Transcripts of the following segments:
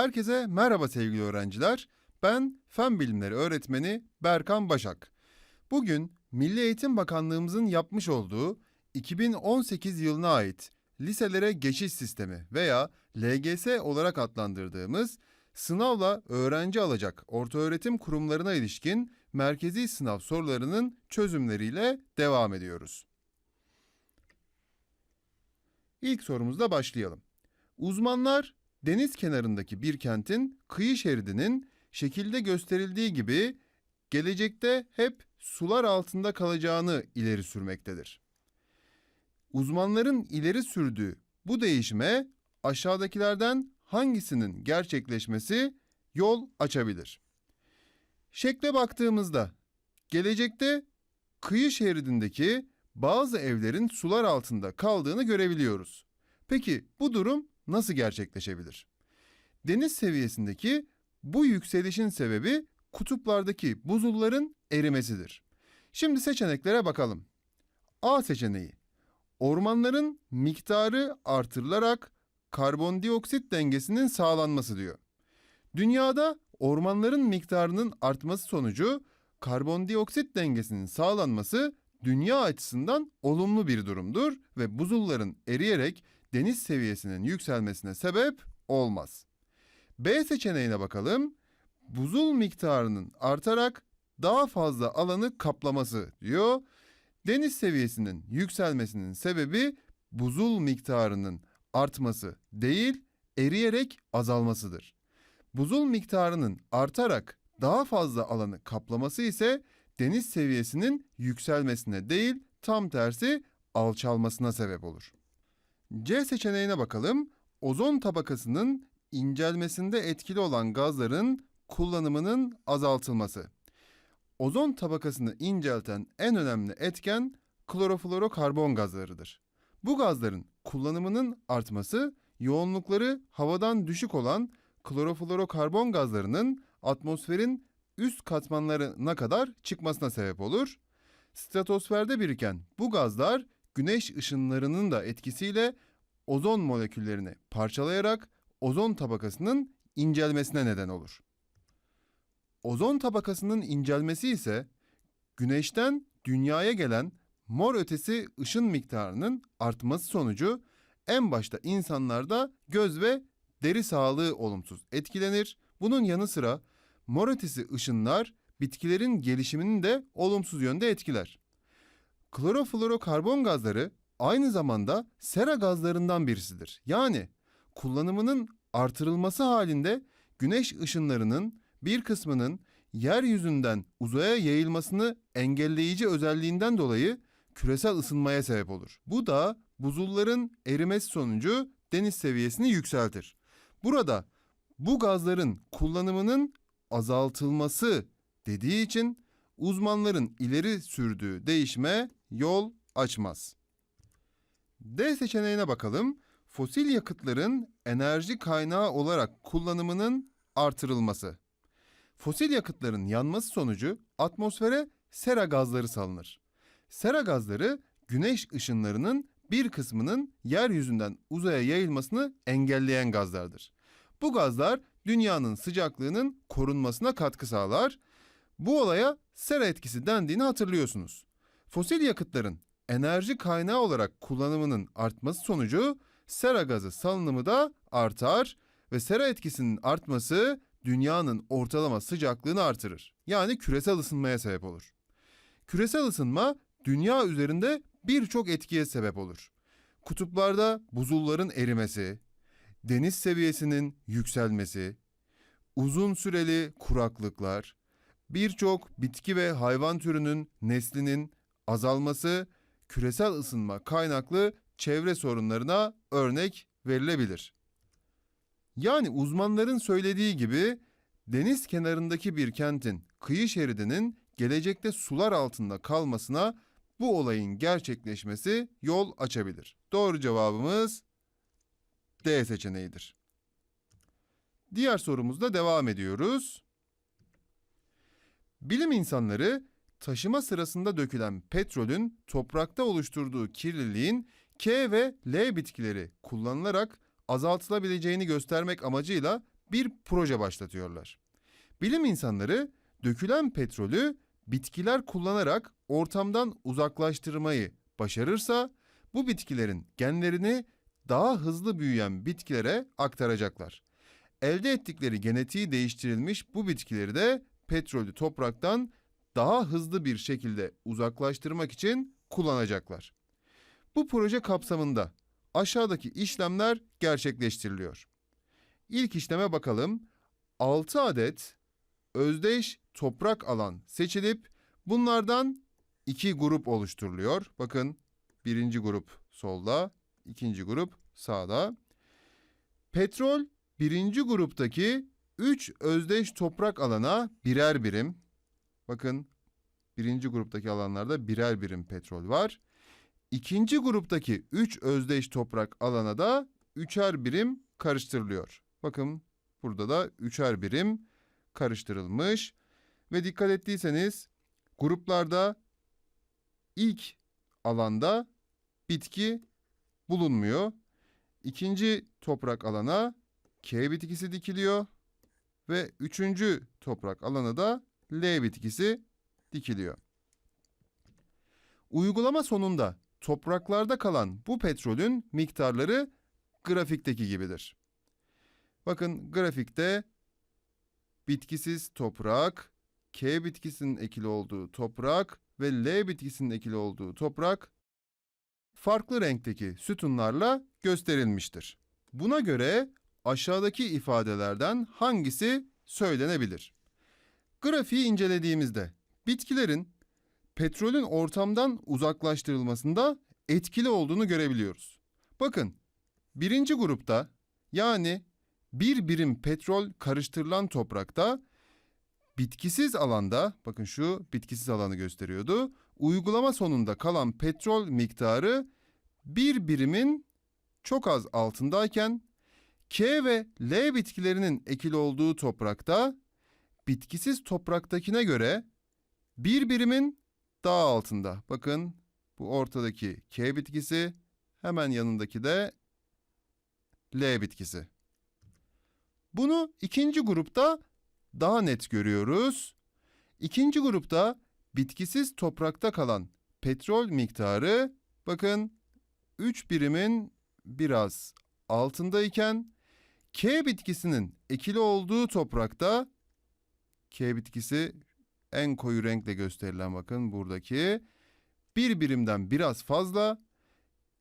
Herkese merhaba sevgili öğrenciler. Ben Fen Bilimleri öğretmeni Berkan Başak. Bugün Milli Eğitim Bakanlığımızın yapmış olduğu 2018 yılına ait liselere geçiş sistemi veya LGS olarak adlandırdığımız sınavla öğrenci alacak ortaöğretim kurumlarına ilişkin merkezi sınav sorularının çözümleriyle devam ediyoruz. İlk sorumuzla başlayalım. Uzmanlar deniz kenarındaki bir kentin kıyı şeridinin şekilde gösterildiği gibi gelecekte hep sular altında kalacağını ileri sürmektedir. Uzmanların ileri sürdüğü bu değişime aşağıdakilerden hangisinin gerçekleşmesi yol açabilir? Şekle baktığımızda gelecekte kıyı şeridindeki bazı evlerin sular altında kaldığını görebiliyoruz. Peki bu durum nasıl gerçekleşebilir? Deniz seviyesindeki bu yükselişin sebebi kutuplardaki buzulların erimesidir. Şimdi seçeneklere bakalım. A seçeneği. Ormanların miktarı artırılarak karbondioksit dengesinin sağlanması diyor. Dünyada ormanların miktarının artması sonucu karbondioksit dengesinin sağlanması dünya açısından olumlu bir durumdur ve buzulların eriyerek deniz seviyesinin yükselmesine sebep olmaz. B seçeneğine bakalım. Buzul miktarının artarak daha fazla alanı kaplaması diyor. Deniz seviyesinin yükselmesinin sebebi buzul miktarının artması değil, eriyerek azalmasıdır. Buzul miktarının artarak daha fazla alanı kaplaması ise deniz seviyesinin yükselmesine değil, tam tersi alçalmasına sebep olur. C seçeneğine bakalım. Ozon tabakasının incelmesinde etkili olan gazların kullanımının azaltılması. Ozon tabakasını incelten en önemli etken kloroflorokarbon gazlarıdır. Bu gazların kullanımının artması yoğunlukları havadan düşük olan kloroflorokarbon gazlarının atmosferin üst katmanlarına kadar çıkmasına sebep olur. Stratosferde biriken bu gazlar güneş ışınlarının da etkisiyle ozon moleküllerini parçalayarak ozon tabakasının incelmesine neden olur. Ozon tabakasının incelmesi ise güneşten dünyaya gelen mor ötesi ışın miktarının artması sonucu en başta insanlarda göz ve deri sağlığı olumsuz etkilenir. Bunun yanı sıra mor ötesi ışınlar bitkilerin gelişimini de olumsuz yönde etkiler. Kloroflorokarbon gazları aynı zamanda sera gazlarından birisidir. Yani kullanımının artırılması halinde güneş ışınlarının bir kısmının yeryüzünden uzaya yayılmasını engelleyici özelliğinden dolayı küresel ısınmaya sebep olur. Bu da buzulların erimesi sonucu deniz seviyesini yükseltir. Burada bu gazların kullanımının azaltılması dediği için uzmanların ileri sürdüğü değişime yol açmaz. D seçeneğine bakalım. Fosil yakıtların enerji kaynağı olarak kullanımının artırılması. Fosil yakıtların yanması sonucu atmosfere sera gazları salınır. Sera gazları güneş ışınlarının bir kısmının yeryüzünden uzaya yayılmasını engelleyen gazlardır. Bu gazlar dünyanın sıcaklığının korunmasına katkı sağlar. Bu olaya sera etkisi dendiğini hatırlıyorsunuz. Fosil yakıtların enerji kaynağı olarak kullanımının artması sonucu sera gazı salınımı da artar ve sera etkisinin artması dünyanın ortalama sıcaklığını artırır. Yani küresel ısınmaya sebep olur. Küresel ısınma dünya üzerinde birçok etkiye sebep olur. Kutuplarda buzulların erimesi, deniz seviyesinin yükselmesi, uzun süreli kuraklıklar, birçok bitki ve hayvan türünün neslinin azalması küresel ısınma kaynaklı çevre sorunlarına örnek verilebilir. Yani uzmanların söylediği gibi deniz kenarındaki bir kentin kıyı şeridinin gelecekte sular altında kalmasına bu olayın gerçekleşmesi yol açabilir. Doğru cevabımız D seçeneğidir. Diğer sorumuzda devam ediyoruz. Bilim insanları taşıma sırasında dökülen petrolün toprakta oluşturduğu kirliliğin K ve L bitkileri kullanılarak azaltılabileceğini göstermek amacıyla bir proje başlatıyorlar. Bilim insanları dökülen petrolü bitkiler kullanarak ortamdan uzaklaştırmayı başarırsa bu bitkilerin genlerini daha hızlı büyüyen bitkilere aktaracaklar. Elde ettikleri genetiği değiştirilmiş bu bitkileri de petrolü topraktan daha hızlı bir şekilde uzaklaştırmak için kullanacaklar. Bu proje kapsamında aşağıdaki işlemler gerçekleştiriliyor. İlk işleme bakalım. 6 adet özdeş toprak alan seçilip bunlardan iki grup oluşturuluyor. Bakın birinci grup solda, ikinci grup sağda. Petrol birinci gruptaki 3 özdeş toprak alana birer birim. Bakın birinci gruptaki alanlarda birer birim petrol var. İkinci gruptaki 3 özdeş toprak alana da üçer birim karıştırılıyor. Bakın burada da üçer birim karıştırılmış. Ve dikkat ettiyseniz gruplarda ilk alanda bitki bulunmuyor. İkinci toprak alana K bitkisi dikiliyor ve üçüncü toprak alana da L bitkisi dikiliyor. Uygulama sonunda topraklarda kalan bu petrolün miktarları grafikteki gibidir. Bakın grafikte bitkisiz toprak, K bitkisinin ekili olduğu toprak ve L bitkisinin ekili olduğu toprak farklı renkteki sütunlarla gösterilmiştir. Buna göre aşağıdaki ifadelerden hangisi söylenebilir? Grafiği incelediğimizde bitkilerin petrolün ortamdan uzaklaştırılmasında etkili olduğunu görebiliyoruz. Bakın birinci grupta yani bir birim petrol karıştırılan toprakta bitkisiz alanda bakın şu bitkisiz alanı gösteriyordu. Uygulama sonunda kalan petrol miktarı bir birimin çok az altındayken K ve L bitkilerinin ekili olduğu toprakta bitkisiz topraktakine göre bir birimin daha altında. Bakın bu ortadaki K bitkisi hemen yanındaki de L bitkisi. Bunu ikinci grupta daha net görüyoruz. İkinci grupta bitkisiz toprakta kalan petrol miktarı bakın 3 birimin biraz altındayken K bitkisinin ekili olduğu toprakta K bitkisi en koyu renkle gösterilen bakın buradaki bir birimden biraz fazla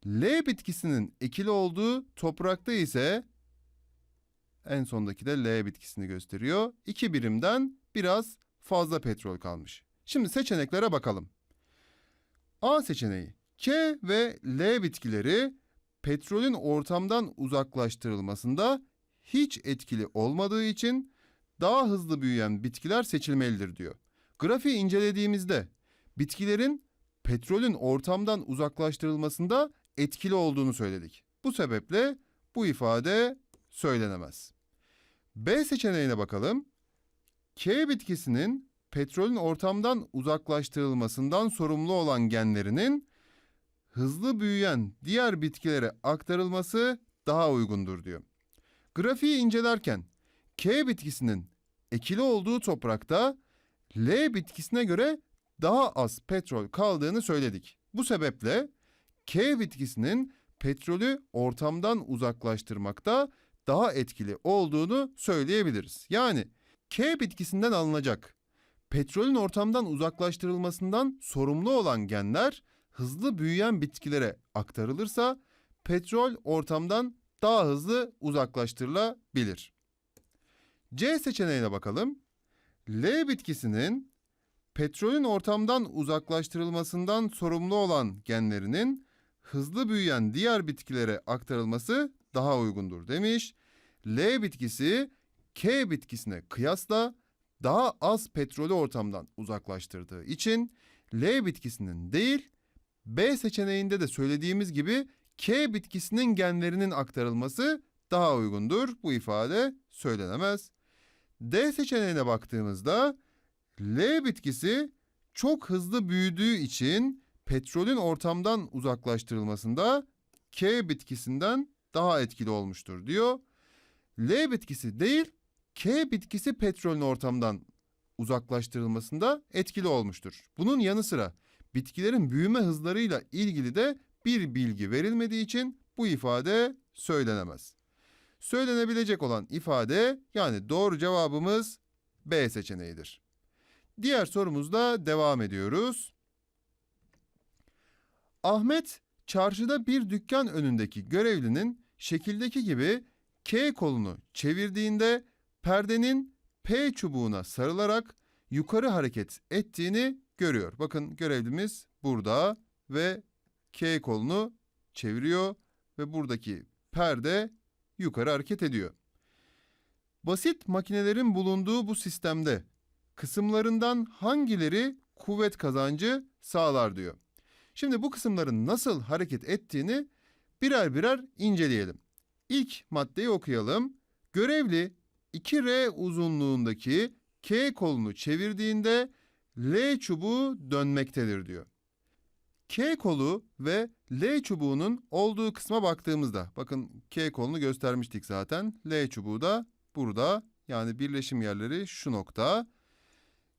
L bitkisinin ekili olduğu toprakta ise en sondaki de L bitkisini gösteriyor. İki birimden biraz fazla petrol kalmış. Şimdi seçeneklere bakalım. A seçeneği. K ve L bitkileri petrolün ortamdan uzaklaştırılmasında hiç etkili olmadığı için daha hızlı büyüyen bitkiler seçilmelidir diyor. Grafiği incelediğimizde bitkilerin petrolün ortamdan uzaklaştırılmasında etkili olduğunu söyledik. Bu sebeple bu ifade söylenemez. B seçeneğine bakalım. K bitkisinin petrolün ortamdan uzaklaştırılmasından sorumlu olan genlerinin hızlı büyüyen diğer bitkilere aktarılması daha uygundur diyor. Grafiği incelerken K bitkisinin ekili olduğu toprakta L bitkisine göre daha az petrol kaldığını söyledik. Bu sebeple K bitkisinin petrolü ortamdan uzaklaştırmakta daha etkili olduğunu söyleyebiliriz. Yani K bitkisinden alınacak petrolün ortamdan uzaklaştırılmasından sorumlu olan genler hızlı büyüyen bitkilere aktarılırsa petrol ortamdan daha hızlı uzaklaştırılabilir. C seçeneğine bakalım. L bitkisinin petrolün ortamdan uzaklaştırılmasından sorumlu olan genlerinin hızlı büyüyen diğer bitkilere aktarılması daha uygundur demiş. L bitkisi K bitkisine kıyasla daha az petrolü ortamdan uzaklaştırdığı için L bitkisinin değil B seçeneğinde de söylediğimiz gibi K bitkisinin genlerinin aktarılması daha uygundur. Bu ifade söylenemez. D seçeneğine baktığımızda L bitkisi çok hızlı büyüdüğü için petrolün ortamdan uzaklaştırılmasında K bitkisinden daha etkili olmuştur diyor. L bitkisi değil K bitkisi petrolün ortamdan uzaklaştırılmasında etkili olmuştur. Bunun yanı sıra bitkilerin büyüme hızlarıyla ilgili de bir bilgi verilmediği için bu ifade söylenemez. Söylenebilecek olan ifade yani doğru cevabımız B seçeneğidir. Diğer sorumuzda devam ediyoruz. Ahmet çarşıda bir dükkan önündeki görevlinin şekildeki gibi K kolunu çevirdiğinde perdenin P çubuğuna sarılarak yukarı hareket ettiğini görüyor. Bakın görevlimiz burada ve K kolunu çeviriyor ve buradaki perde yukarı hareket ediyor. Basit makinelerin bulunduğu bu sistemde kısımlarından hangileri kuvvet kazancı sağlar diyor. Şimdi bu kısımların nasıl hareket ettiğini birer birer inceleyelim. İlk maddeyi okuyalım. Görevli 2R uzunluğundaki K kolunu çevirdiğinde L çubuğu dönmektedir diyor. K kolu ve L çubuğunun olduğu kısma baktığımızda bakın K kolunu göstermiştik zaten. L çubuğu da burada yani birleşim yerleri şu nokta.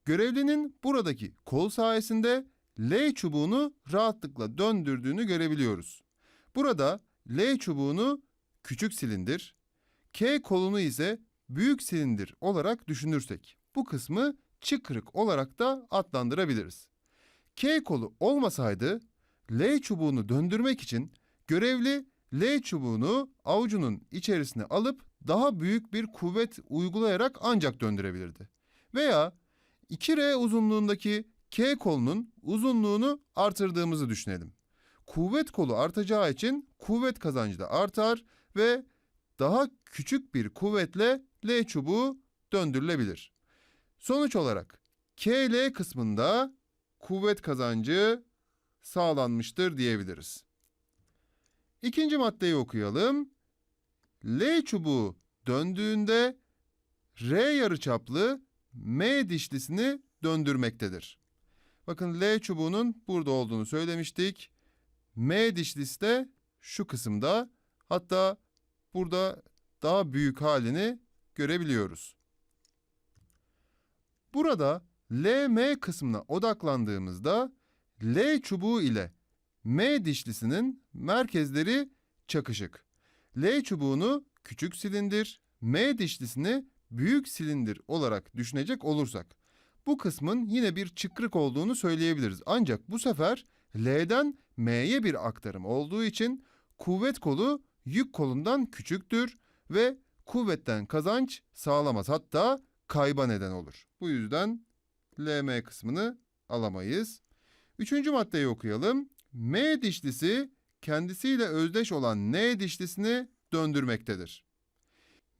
Görevlinin buradaki kol sayesinde L çubuğunu rahatlıkla döndürdüğünü görebiliyoruz. Burada L çubuğunu küçük silindir, K kolunu ise büyük silindir olarak düşünürsek bu kısmı çıkrık olarak da adlandırabiliriz. K kolu olmasaydı L çubuğunu döndürmek için görevli L çubuğunu avucunun içerisine alıp daha büyük bir kuvvet uygulayarak ancak döndürebilirdi. Veya 2R uzunluğundaki K kolunun uzunluğunu artırdığımızı düşünelim. Kuvvet kolu artacağı için kuvvet kazancı da artar ve daha küçük bir kuvvetle L çubuğu döndürülebilir. Sonuç olarak KL kısmında kuvvet kazancı sağlanmıştır diyebiliriz. İkinci maddeyi okuyalım. L çubuğu döndüğünde R yarıçaplı M dişlisini döndürmektedir. Bakın L çubuğunun burada olduğunu söylemiştik. M dişlisi de şu kısımda. Hatta burada daha büyük halini görebiliyoruz. Burada LM kısmına odaklandığımızda L çubuğu ile M dişlisinin merkezleri çakışık. L çubuğunu küçük silindir, M dişlisini büyük silindir olarak düşünecek olursak bu kısmın yine bir çıkrık olduğunu söyleyebiliriz. Ancak bu sefer L'den M'ye bir aktarım olduğu için kuvvet kolu yük kolundan küçüktür ve kuvvetten kazanç sağlamaz. Hatta kayba neden olur. Bu yüzden LM kısmını alamayız. Üçüncü maddeyi okuyalım. M dişlisi kendisiyle özdeş olan N dişlisini döndürmektedir.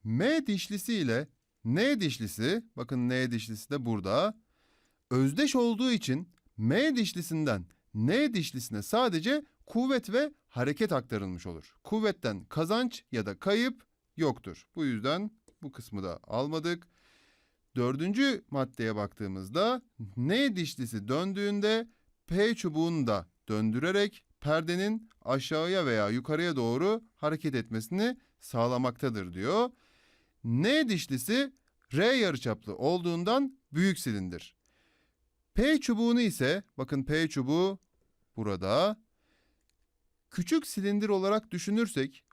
M dişlisi ile N dişlisi, bakın N dişlisi de burada, özdeş olduğu için M dişlisinden N dişlisine sadece kuvvet ve hareket aktarılmış olur. Kuvvetten kazanç ya da kayıp yoktur. Bu yüzden bu kısmı da almadık. Dördüncü maddeye baktığımızda N dişlisi döndüğünde P çubuğunu da döndürerek perdenin aşağıya veya yukarıya doğru hareket etmesini sağlamaktadır diyor. N dişlisi R yarıçaplı olduğundan büyük silindir. P çubuğunu ise bakın P çubuğu burada küçük silindir olarak düşünürsek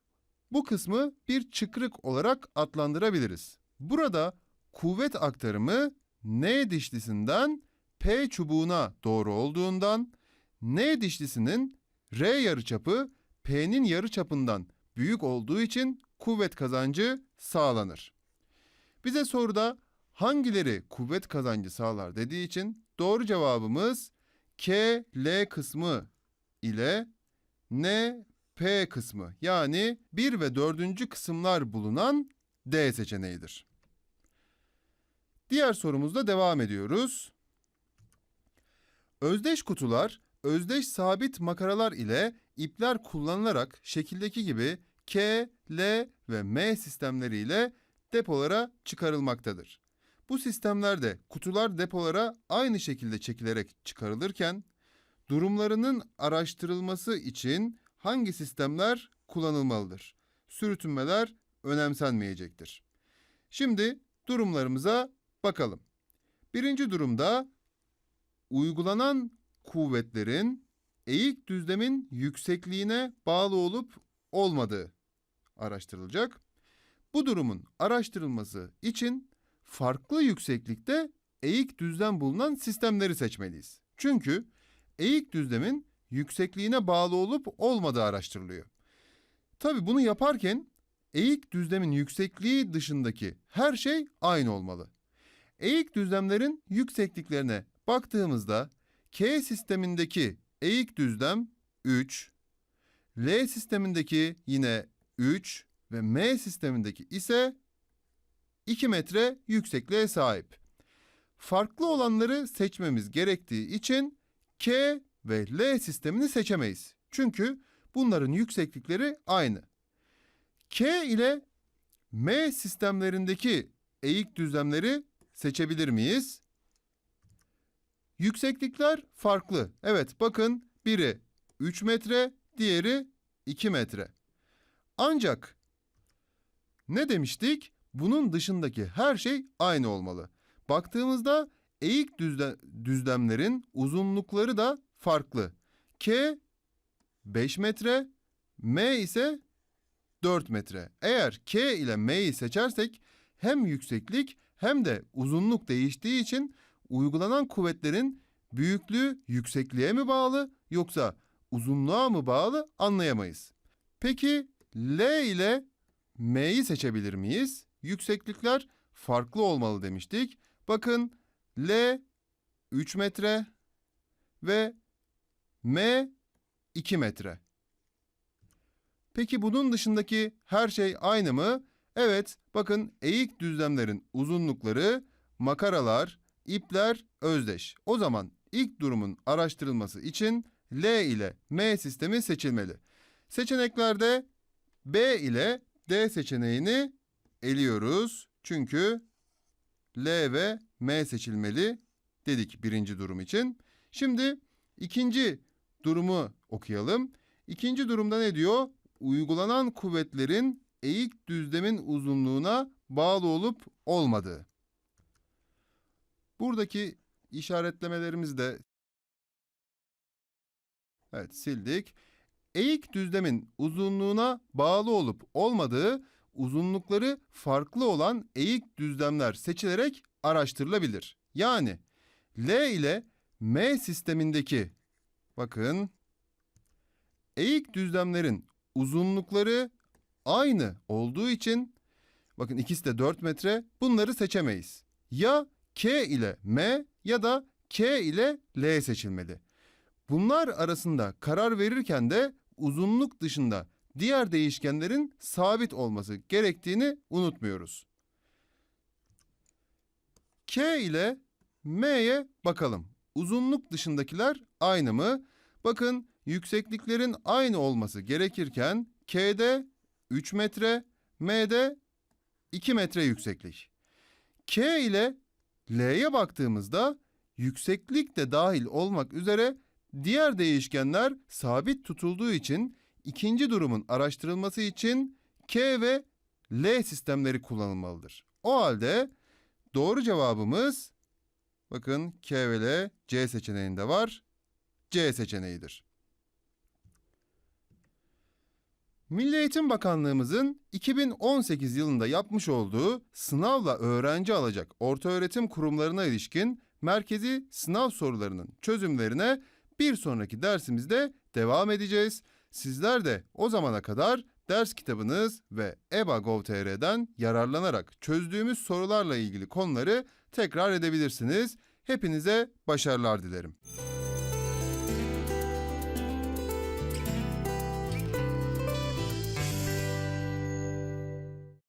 bu kısmı bir çıkrık olarak adlandırabiliriz. Burada kuvvet aktarımı N dişlisinden P çubuğuna doğru olduğundan N dişlisinin R yarıçapı P'nin yarıçapından büyük olduğu için kuvvet kazancı sağlanır. Bize soruda hangileri kuvvet kazancı sağlar dediği için doğru cevabımız K, L kısmı ile N, P kısmı yani 1 ve 4. kısımlar bulunan D seçeneğidir. Diğer sorumuzda devam ediyoruz. Özdeş kutular, özdeş sabit makaralar ile ipler kullanılarak şekildeki gibi K, L ve M sistemleriyle depolara çıkarılmaktadır. Bu sistemlerde kutular depolara aynı şekilde çekilerek çıkarılırken durumlarının araştırılması için hangi sistemler kullanılmalıdır? Sürtünmeler önemsenmeyecektir. Şimdi durumlarımıza bakalım. Birinci durumda uygulanan kuvvetlerin eğik düzlemin yüksekliğine bağlı olup olmadığı araştırılacak. Bu durumun araştırılması için farklı yükseklikte eğik düzlem bulunan sistemleri seçmeliyiz. Çünkü eğik düzlemin yüksekliğine bağlı olup olmadığı araştırılıyor. Tabi bunu yaparken eğik düzlemin yüksekliği dışındaki her şey aynı olmalı. Eğik düzlemlerin yüksekliklerine baktığımızda K sistemindeki eğik düzlem 3, L sistemindeki yine 3 ve M sistemindeki ise 2 metre yüksekliğe sahip. Farklı olanları seçmemiz gerektiği için K ve L sistemini seçemeyiz. Çünkü bunların yükseklikleri aynı. K ile M sistemlerindeki eğik düzlemleri seçebilir miyiz? Yükseklikler farklı. Evet bakın biri 3 metre, diğeri 2 metre. Ancak ne demiştik? Bunun dışındaki her şey aynı olmalı. Baktığımızda eğik düzle, düzlemlerin uzunlukları da farklı. K 5 metre, M ise 4 metre. Eğer K ile M'yi seçersek hem yükseklik hem de uzunluk değiştiği için uygulanan kuvvetlerin büyüklüğü yüksekliğe mi bağlı yoksa uzunluğa mı bağlı anlayamayız. Peki L ile M'yi seçebilir miyiz? Yükseklikler farklı olmalı demiştik. Bakın L 3 metre ve M 2 metre. Peki bunun dışındaki her şey aynı mı? Evet, bakın eğik düzlemlerin uzunlukları, makaralar, ipler özdeş. O zaman ilk durumun araştırılması için L ile M sistemi seçilmeli. Seçeneklerde B ile D seçeneğini eliyoruz. Çünkü L ve M seçilmeli dedik birinci durum için. Şimdi ikinci durumu okuyalım. İkinci durumda ne diyor? Uygulanan kuvvetlerin eğik düzlemin uzunluğuna bağlı olup olmadığı. Buradaki işaretlemelerimizi de Evet sildik. Eğik düzlemin uzunluğuna bağlı olup olmadığı uzunlukları farklı olan eğik düzlemler seçilerek araştırılabilir. Yani L ile M sistemindeki bakın eğik düzlemlerin uzunlukları aynı olduğu için bakın ikisi de 4 metre bunları seçemeyiz. Ya K ile M ya da K ile L seçilmeli. Bunlar arasında karar verirken de uzunluk dışında diğer değişkenlerin sabit olması gerektiğini unutmuyoruz. K ile M'ye bakalım. Uzunluk dışındakiler aynı mı? Bakın yüksekliklerin aynı olması gerekirken K'de 3 metre, M'de 2 metre yükseklik. K ile L'ye baktığımızda yükseklik de dahil olmak üzere diğer değişkenler sabit tutulduğu için ikinci durumun araştırılması için K ve L sistemleri kullanılmalıdır. O halde doğru cevabımız bakın K ve L C seçeneğinde var. C seçeneğidir. Milli Eğitim Bakanlığımızın 2018 yılında yapmış olduğu sınavla öğrenci alacak ortaöğretim kurumlarına ilişkin merkezi sınav sorularının çözümlerine bir sonraki dersimizde devam edeceğiz. Sizler de o zamana kadar ders kitabınız ve EBA.gov.tr'den yararlanarak çözdüğümüz sorularla ilgili konuları tekrar edebilirsiniz. Hepinize başarılar dilerim.